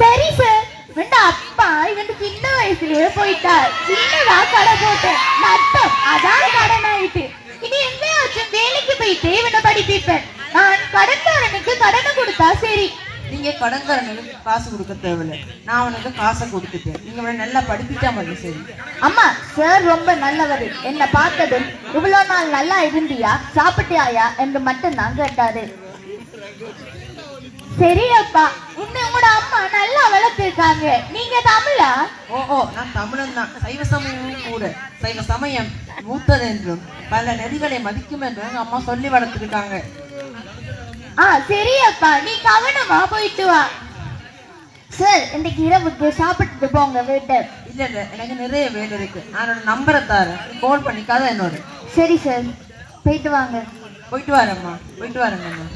சரி சார். இவன் அப்பா இவன் சின்ன வயசுலயே போயிட்டார். சின்னதா கடை போட்டேன். நட்டம் அதான் கடன் ஆயிட்டு இனி எங்கேயாச்சும் வேலைக்கு போயிட்டு இவனை படிப்பிப்பேன். நான் கடன்காரனுக்கு கடனை கொடுத்தா சரி. நீங்க கடன்காரனுக்கு காசு கொடுக்க தேவையில்லை. நான் உனக்கு காசை கொடுத்துட்டேன். நீங்க இவனை நல்லா படிப்பிட்டா மட்டும் சரி. அம்மா சார் ரொம்ப நல்லவர். என்ன பார்த்ததும் இவ்வளவு நாள் நல்லா இருந்தியா? சாப்பிட்டியாயா? என்று மட்டும் தான் கேட்டாரு. சரி அப்பா உன்னை உங்களோட அம்மா நல்லா வளர்த்திருக்காங்க. நீங்க தமிழா? ஓ ஓ நான் தமிழன் தான். சைவ சமயமும் கூட. சைவ சமயம் மூத்தது என்றும் பல நெறிகளை மதிக்கும் என்றும் அம்மா சொல்லி வளர்த்துருக்காங்க. ஆ சரி அப்பா நீ கவனமா போயிட்டு வா. சார் இன்னைக்கு இரவுக்கு சாப்பிட்டுட்டு போங்க வீட்டு. இல்ல இல்ல. எனக்கு நிறைய வேலை இருக்கு. நான் நம்பரை தரேன். ஃபோன் பண்ணிக்காத என்னோட. சரி சார் போயிட்டு வாங்க. போயிட்டு வரேம்மா. போயிட்டு வரேங்கம்மா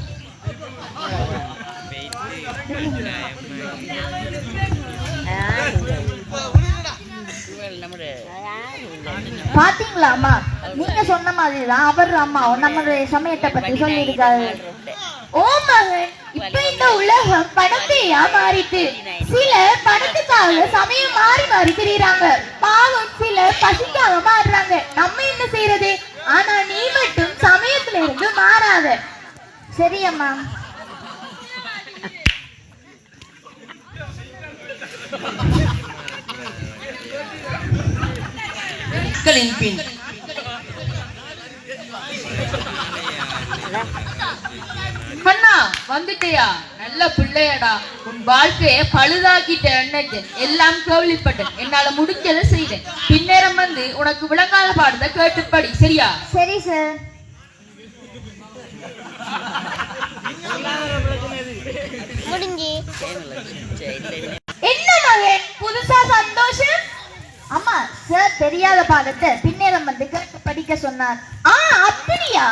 பாத்தீங்களா அம்மா நீங்க சொன்ன மாதிரி தான் அவர் அம்மாவும் நம்மளுடைய சமயத்தை பத்தி சொல்லியிருக்காரு. ஓ மகன் இப்ப இந்த உலகம் பணத்தையா மாறிட்டு சிலர் பணத்துக்காக சமயம் மாறி மாறி திரியறாங்க. பாவம் சிலர் பசிக்காக மாறுறாங்க. நம்ம என்ன செய்யறது ஆனா நீ மட்டும் சமயத்துல இருந்து மாறாத. சரி அம்மா மக்களின் பின். வந்துட்டியா? நல்ல பிள்ளையடா. உன் வாழ்க்கையை பழுதாக்கிட்ட அன்னைக்கு எல்லாம் கேள்விப்பட்டேன். என்னால முடிஞ்சதை செய்தேன். பின்னேரம் வந்து உனக்கு விளங்காத பாடத்தை கேட்டுப்படி. சரியா? சரி சார் என்ன மகன்? புதுசா சந்தோஷம்? அம்மா சார் தெரியாத பாடத்தை பின்னேரம் வந்து கேட்டு படிக்க சொன்னார். ஆ அப்படியா?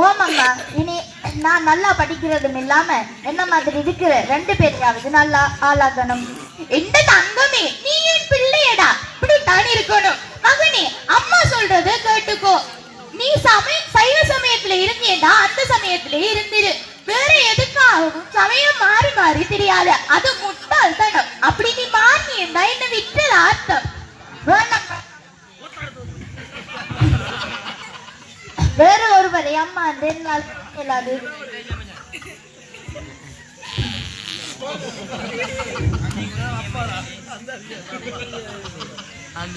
ஓமாம்மா இனி நான் நல்லா படிக்கிறதும் இல்லாம என்ன மாதிரி இருக்கிற ரெண்டு பேரையாவது நல்லா ஆளாகணும் இந்த தங்கமே நீ என் பிள்ளையடா. இப்படித்தான் இருக்கணும். மகனே அம்மா சொல்றத கேட்டுக்கோ. நீ சமய சைவ சமயத்துல இருந்தியடா அந்த சமயத்துல இருந்திரு. வேற எதுக்காகவும் சமயம் மாறி மாறி தெரியாது அது முட்டாள்தனம். அப்படி நீ மாறினா என்ன விட்டது அர்த்தம் வேணாம். Maria manden las heladas. அந்த